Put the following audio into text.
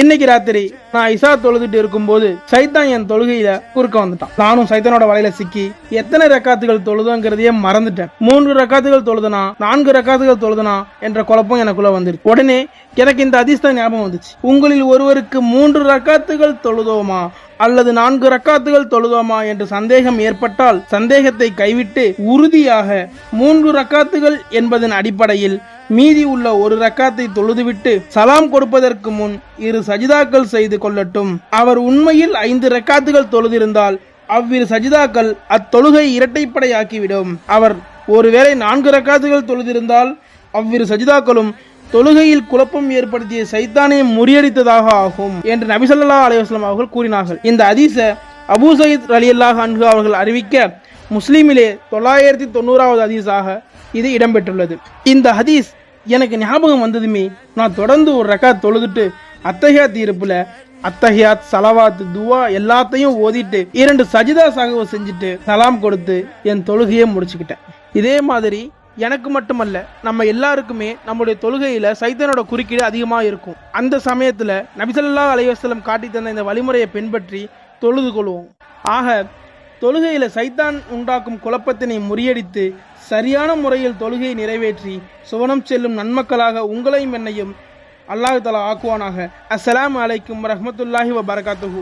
இன்னைக்கு ராத்திரி நான் இசா தொழுதுட்டு இருக்கும்போது சைத்தான் என் தொழுகையில குறுக்க வந்துட்டான். நானும் சைத்தானோட வலையில சிக்கி எத்தனை ரக்காத்துகள் தொழுதுங்கிறதையே மறந்துட்டேன். மூன்று ரக்காத்துகள் தொழுதுனா நான்கு ரக்காத்துகள் தொழுதுனா என்ற குழப்பம் எனக்குள்ள வந்துருச்சு உடனே எனக்கு இந்த அதிர்ஷ்டம் ஞாபகம் வந்துச்சு. உங்களில் ஒருவருக்கு மூன்று ரக்காத்துகள் தொழுதோமா அல்லது நான்கு ரக்காத்துகள் தொழுதோமா என்று சந்தேகம் ஏற்பட்டால் சந்தேகத்தை கைவிட்டு உறுதியாக மூன்று ரக்காத்துகள் என்பதன் அடிப்படையில் மீதி உள்ள ஒரு ரக்காத்தை தொழுதுவிட்டு சலாம் கொடுப்பதற்கு முன் இரு சஜிதாக்கள் செய்து கொள்ளட்டும். அவர் உண்மையில் ஐந்து ரக்காத்துகள் தொழுதிருந்தால் அவ்விரு சஜிதாக்கள் அத்தொழுகை இரட்டைப்படையாக்கிவிடும். அவர் ஒருவேளை நான்கு ரக்காத்துகள் தொழுதிருந்தால் அவ்விரு சஜிதாக்களும் தொழுகையில் குழப்பம் ஏற்படுத்திய சைத்தானை முறியடித்ததாக ஆகும் என்று நபிசல்லா அலைவாஸ்லாம் அவர்கள் கூறினார்கள். இந்த அதீச அபூ சயீத் ரலியல்லாஹ் அன்ஹு அவர்கள் அறிவிக்க முஸ்லீமிலே தொள்ளாயிரத்தி தொண்ணூறாவது ஹதீஸாக இது இடம்பெற்றுள்ளது. இந்த ஹதீஸ் எனக்கு ஞாபகம் வந்ததுமே நான் தொடர்ந்து ஒரு ரக்காத் தொழுதுட்டு அத்தஹியாத் இருப்புல அத்தஹியாத் சலவாத் துவா எல்லாத்தையும் ஓதிட்டு இரண்டு சஜிதா சகவ செஞ்சுட்டு சலாம் கொடுத்து என் தொழுகையை முடிச்சுக்கிட்டேன். இதே மாதிரி எனக்கு மட்டுமல்ல நம்ம எல்லாருக்குமே நம்முடைய தொழுகையில சைத்தனோட குறுக்கீடு அதிகமாக இருக்கும். அந்த சமயத்தில் நபிசல்லா அலைவாஸ்லம் காட்டி தந்த இந்த வழிமுறையை பின்பற்றி தொழுது கொள்வோம். ஆக தொழுகையில சைத்தான் உண்டாக்கும் குழப்பத்தினை முறியடித்து சரியான முறையில் தொழுகையை நிறைவேற்றி சுவனம் செல்லும் நன்மக்களாக உங்களையும் என்னையும் அல்லாஹ் தலா ஆக்குவானாக அஸ்ஸலாமு அலைக்கும் வரஹ்மத்துல்லாஹி வபரகாத்துஹு